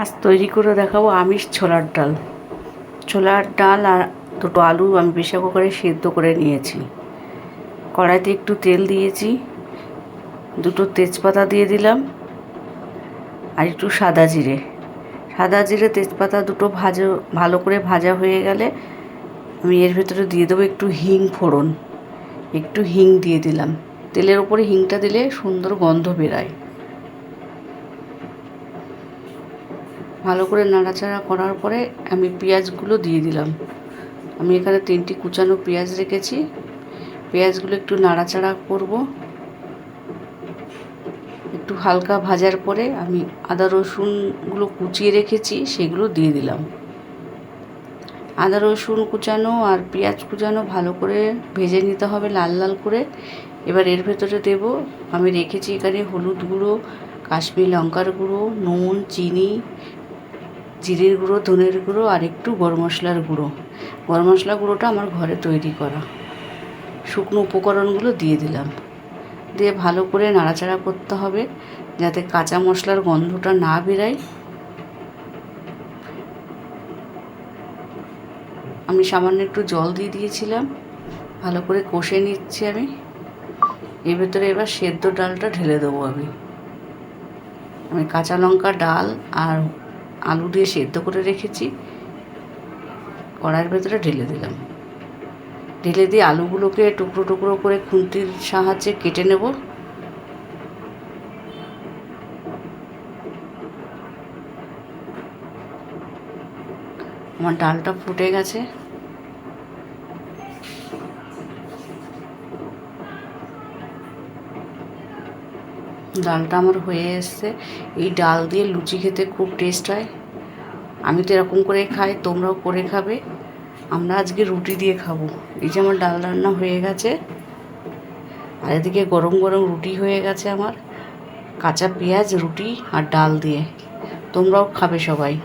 আজ তৈরি করে দেখাবো আমিষ ছোলার ডাল। ছোলার ডাল আর দুটো আলু আমি প্রেশার কুকারে সেদ্ধ করে নিয়েছি। কড়াইতে একটু তেল দিয়েছি, দুটো তেজপাতা দিয়ে দিলাম আর একটু সাদা জিরে। সাদা জিরে, তেজপাতা দুটো ভাজা, ভালো করে ভাজা হয়ে গেলে আমি এর ভেতরে দিয়ে দেবো একটু হিং ফোড়ন। একটু হিং দিয়ে দিলাম। তেলের ওপরে হিংটা দিলে সুন্দর গন্ধ বেরায়। ভালো করে নাড়াচাড়া করার পরে আমি পেঁয়াজগুলো দিয়ে দিলাম। আমি এখানে তিনটি কুচানো পেঁয়াজ রেখেছি। পেঁয়াজগুলো একটু নাড়াচাড়া করব। একটু হালকা ভাজার পরে আমি আদা রসুনগুলো কুচিয়ে রেখেছি, সেগুলো দিয়ে দিলাম। আদা রসুন কুচানো আর পেঁয়াজ কুচানো ভালো করে ভেজে নিতে হবে লাল লাল করে। এবার এর ভেতরে দেব, আমি রেখেছি এখানে হলুদ গুঁড়ো, কাশ্মীর লঙ্কার গুঁড়ো, নুন, চিনি জিরের গুঁড়ো, ধনের গুঁড়ো আর একটু গরম মশলার গুঁড়ো। গরম মশলা গুঁড়োটা আমার ঘরে তৈরি করা। শুকনো উপকরণগুলো দিয়ে দিলাম। দিয়ে ভালো করে নাড়াচাড়া করতে হবে যাতে কাঁচা মশলার গন্ধটা না বেরায়। আমি সামান্য একটু জল দিয়ে দিয়েছিলাম। ভালো করে কষে নিচ্ছি আমি। এর ভেতরে এবার সেদ্ধ ডালটা ঢেলে দেবো আমি। আমি কাঁচা লঙ্কা ডাল আর আলু দিয়ে সেদ্ধ করে রেখেছি। কড়াইয়ের ভেতরে ঢেলে দিলাম। ঢেলে দিয়ে আলুগুলোকে টুকরো টুকরো করে খুন্তির সাহায্যে কেটে নেব। আমার ডালটা ফুটে গেছে। ডালটা আমার হয়ে এসছে। এই ডাল দিয়ে লুচি খেতে খুব টেস্ট হয়। আমি তো এরকম করে খাই, তোমরাও করে খাবে। আমরা আজকে রুটি দিয়ে খাব। এই যে আমার ডাল রান্না হয়ে গেছে। আর এদিকে গরম গরম রুটি হয়ে গেছে আমার। কাঁচা পেঁয়াজ, রুটি আর ডাল দিয়ে। তোমরাও খাবে সবাই।